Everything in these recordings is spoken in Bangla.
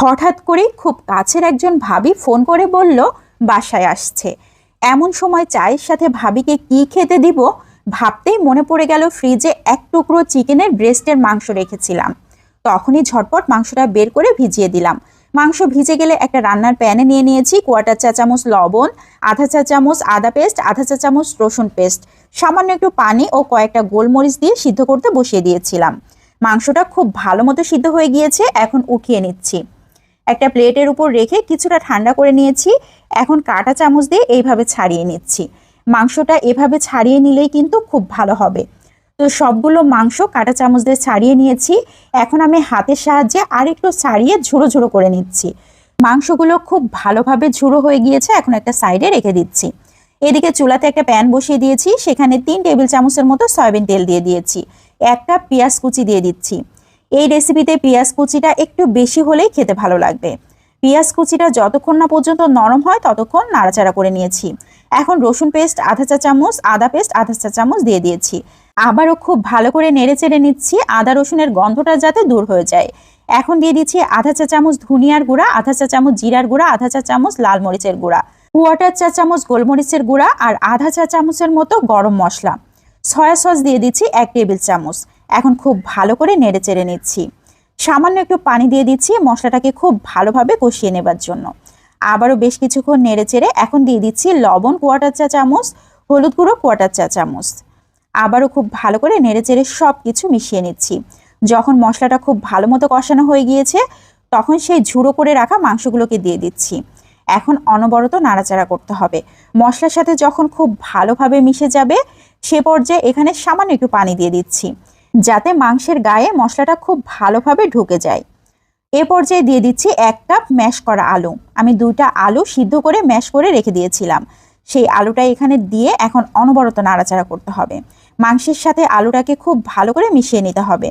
হঠাৎ করেই খুব কাছের একজন ভাবি ফোন করে বলল, বাসায় আসছে। এমন সময় চায়ের সাথে ভাবিকে কি খেতে দিব? ভাবতেই মনে পড়ে গেল ফ্রিজে এক টুকরো চিকেনের ব্রেস্টের মাংস রেখেছিলাম। তখনই ঝটপট মাংসটা বের করে ভিজিয়ে দিলাম। মাংস ভিজে গেলে একটা রান্নার প্যানে নিয়ে নিয়েছি কোয়াটার চা চামচ লবণ, আধা চা চামচ আদা পেস্ট, আধা চা চামচ রসুন পেস্ট। সামান্য একটু পানি ও কয়েকটা গোলমরিচ দিয়ে সিদ্ধ করতে বসিয়ে দিয়েছিলাম। মাংসটা খুব ভালো মতো সিদ্ধ হয়ে গিয়েছে, এখন উঠিয়ে নিচ্ছি। একটা প্লেটের উপর রেখে কিছুটা ঠান্ডা করে নিয়েছি। এখন কাটা চামচ দিয়ে এইভাবে ছাড়িয়ে নিচ্ছি। মাংসটা এভাবে ছাড়িয়ে নিলেই কিন্তু খুব ভালো হবে। তো সবগুলো মাংস কাটা চামচ দিয়ে ছাড়িয়ে নিয়েছি। এখন আমি হাতের সাহায্যে আর একটু ছাড়িয়ে ঝুড়ো ঝুড়ো করে নিচ্ছি। মাংসগুলো খুব ভালোভাবে ঝুড়ো হয়ে গিয়েছে, এখন একটা সাইডে রেখে দিচ্ছি। এদিকে চুলাতে একটা প্যান বসিয়ে দিয়েছি, সেখানে তিন টেবিল চামচের মতো সয়াবিন তেল দিয়ে দিয়েছি। একটা পেঁয়াজ কুচি দিয়ে দিচ্ছি। এই রেসিপিতে পেঁয়াজ কুচিটা একটু বেশি হলেই খেতে ভালো লাগবে। পেঁয়াজ কুচিটা যতক্ষণ না পর্যন্ত নরম হয়, ততক্ষণ নাড়াচাড়া করে নিয়েছি। এখন রসুন পেস্ট, আধা চা চামচ, আদা পেস্ট, আধা চা চামচ দিয়ে দিয়েছি। আবারও খুব ভালো করে নেড়ে চেড়ে নিচ্ছি, আদা রসুনের গন্ধটা যাতে দূর হয়ে যায়। এখন দিয়ে দিচ্ছি আধা চা চামচ ধনিয়ার গুঁড়া, আধা চা চামচ জিরার গুঁড়া, আধা চা চামচ লাল মরিচের গুঁড়া। কোয়াটার চা চামচ গোলমরিচের গুঁড়া আর আধা চা চামচের মতো গরম মশলা। সয়া সস দিয়ে দিচ্ছি এক টেবিল চামচ। এখন খুব ভালো করে নেড়ে চেড়ে নিচ্ছি। সামান্য একটু পানি দিয়ে দিচ্ছি মশলাটাকে খুব ভালোভাবে কষিয়ে নেবার জন্য। আবারও বেশ কিছুক্ষণ নেড়ে চেড়ে এখন দিয়ে দিচ্ছি লবণ কোয়াটার চা চামচ, হলুদ গুঁড়ো কোয়াটার চা চামচ। আবারও খুব ভালো করে নেড়ে চেড়ে সব কিছু মিশিয়ে নিচ্ছি। যখন মশলাটা খুব ভালো মতো কষানো হয়ে গিয়েছে, তখন সেই ঝুড়ো করে রাখা মাংসগুলোকে দিয়ে দিচ্ছি। এখন অনবরত নাড়াচাড়া করতে হবে। মশলার সাথে যখন খুব ভালোভাবে মিশে যাবে, সে পর্যায়ে এখানে সামান্য একটু পানি দিয়ে দিচ্ছি। যাতে মাংসের গায়ে মশলাটা খুব ভালোভাবে ঢুকে যায়। এ পর্যায়ে দিয়ে দিচ্ছি এক কাপ ম্যাশ করা আলু। আমি দুইটা আলু সিদ্ধ করে ম্যাশ করে রেখে দিয়েছিলাম। সেই আলুটা এখানে দিয়ে এখন অনবরত নাড়াচাড়া করতে হবে। মাংসের সাথে আলুটাকে খুব ভালো করে মিশিয়ে নিতে হবে।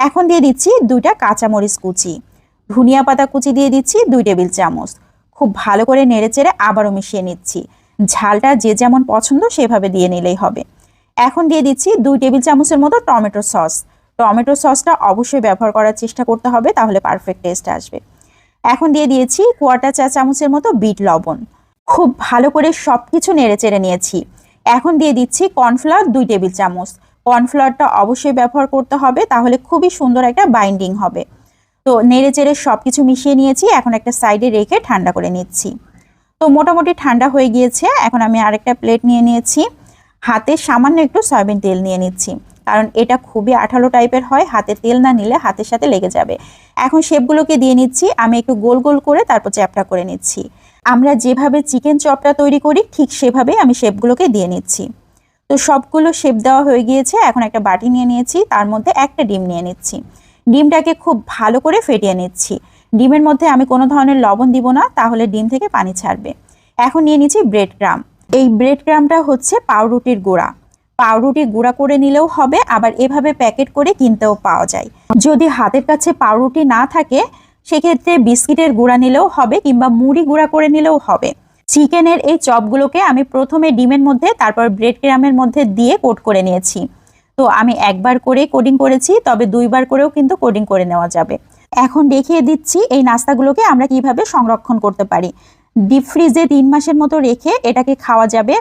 এখন দিয়ে দিচ্ছি দুইটা কাঁচামরিচ কুচি। ধনিয়া পাতা কুচি দিয়ে দিচ্ছি দুই টেবিল চামচ। খুব ভালো করে নেড়েচেড়ে আবারও মিশিয়ে নিচ্ছি। ঝালটা যে যেমন পছন্দ সেভাবে দিয়ে নিলেই হবে। এখন দিয়ে দিচ্ছি দুই টেবিল চামচের মতো টমেটো সস। টমেটো সসটা অবশ্যই ব্যবহার করার চেষ্টা করতে হবে, তাহলে পারফেক্ট টেস্ট আসবে। এখন দিয়ে দিয়েছি কোয়াটা চা চামচের মতো বিট লবণ। খুব ভালো করে সব কিছু নেড়ে চেড়ে নিয়েছি। এখন দিয়ে দিচ্ছি কর্নফ্লাওয়ার দুই টেবিল চামচ। কর্নফ্লাওয়ারটা অবশ্যই ব্যবহার করতে হবে, তাহলে খুবই সুন্দর একটা বাইন্ডিং হবে। তো নেড়ে চেড়ে সব কিছু মিশিয়ে নিয়েছি, এখন একটা সাইডে রেখে ঠান্ডা করে নিচ্ছি। তো মোটামুটি ঠান্ডা হয়ে গিয়েছে, এখন আমি আরেকটা প্লেট নিয়ে নিয়েছি। হাতে সামান্য একটু সয়াবিন তেল নিয়ে নিচ্ছি। কারণ এটা খুবই আঠালো টাইপের হয়, হাতে তেল না নিলে হাতের সাথে লেগে যাবে। এখন শেপগুলোকে দিয়ে নিচ্ছি, আমি একটু গোল গোল করে তারপর চ্যাপটা করে নিচ্ছি। আমরা যেভাবে চিকেন চপটা তৈরি করি, ঠিক সেভাবেই আমি শেপগুলোকে দিয়ে নিচ্ছি। তো সবগুলো শেপ দেওয়া হয়ে গিয়েছে, এখন একটা বাটি নিয়ে নিয়েছি, তার মধ্যে একটা ডিম নিয়ে নিচ্ছি। ডিমটাকে খুব ভালো করে ফেটিয়ে নিচ্ছি। ডিমের মধ্যে আমি কোনো ধরনের লবণ দিব না, তাহলে ডিম থেকে পানি ছাড়বে। এখন নিয়ে নিচ্ছি ব্রেড ক্রাম। এই ব্রেড ক্রামটা হচ্ছে পাউরুটির গুঁড়া। পাউরুটি গুঁড়া করে নিলেও হবে, আবার এভাবে প্যাকেট করে কিনতেও পাওয়া যায়। যদি হাতের কাছে পাউরুটি না থাকে, সেক্ষেত্রে বিস্কিটের গুঁড়া নিলেও হবে কিংবা মুড়ি গুঁড়া করে নিলেও হবে। চিকেনের এই চপগুলোকে আমি প্রথমে ডিমের মধ্যে, তারপর ব্রেড ক্রামের মধ্যে দিয়ে কোট করে নিয়েছি। তো আমি একবার করে কোডিং করেছি, তবে দুইবার করেও কিন্তু কোডিং করে নেওয়া যাবে। এখন দেখিয়ে দিচ্ছি এই নাস্তাগুলোকে আমরা কীভাবে সংরক্ষণ করতে পারি। ডিপ ফ্রিজে তিন মাসের মতো রেখে এটাকে খাওয়া যাবে।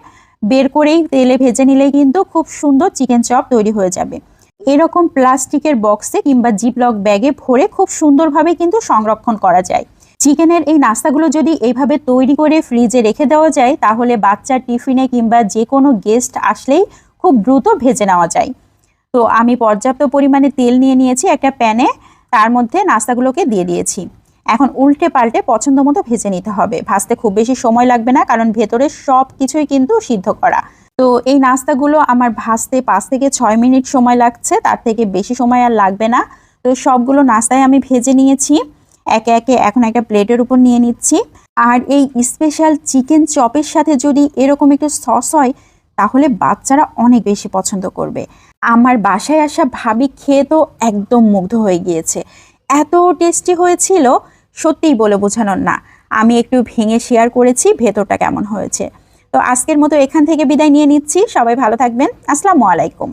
বের করেই তেলে ভেজে নিলেই কিন্তু খুব সুন্দর চিকেন চপ তৈরি হয়ে যাবে। এরকম প্লাস্টিকের বক্সে কিংবা জিপলক ব্যাগে ভরে খুব সুন্দরভাবে কিন্তু সংরক্ষণ করা যায়। চিকেনের এই নাস্তাগুলো যদি এইভাবে তৈরি করে ফ্রিজে রেখে দেওয়া যায়, তাহলে বাচ্চার টিফিনে কিংবা যে কোনো গেস্ট আসলেই খুব দ্রুত ভেজে নেওয়া যায়। তো আমি পর্যাপ্ত পরিমাণে তেল নিয়ে নিয়েছি একটা প্যানে, তার মধ্যে নাস্তাগুলোকে দিয়ে দিয়েছি। এখন উল্টে পাল্টে পছন্দ মতো ভেজে নিতে হবে। ভাজতে খুব বেশি সময় লাগবে না, কারণ ভেতরে সব কিছুই কিন্তু সিদ্ধ করা। তো এই নাস্তাগুলো আমার ভাজতে পাঁচ থেকে ছয় মিনিট সময় লাগছে, তার থেকে বেশি সময় আর লাগবে না। তো সবগুলো নাস্তায় আমি ভেজে নিয়েছি। একে একে এখন একটা প্লেটের উপর নিয়ে নিচ্ছি। আর এই স্পেশাল চিকেন চপের সাথে যদি এরকম একটু সস হয়, তাহলে বাচ্চারা অনেক বেশি পছন্দ করবে। আমার বাসায় আসা ভাবি খেয়ে তো একদম মুগ্ধ হয়ে গিয়েছে। এত টেস্টি হয়েছিল সত্যিই বলে বোঝানোর না। আমি একটু ভেঙে শেয়ার করেছি, ভেতরটা কেমন হয়েছে। তো আজকের মতো এখান থেকে বিদায় নিয়ে নিচ্ছি। সবাই ভালো থাকবেন। আসসালামু আলাইকুম।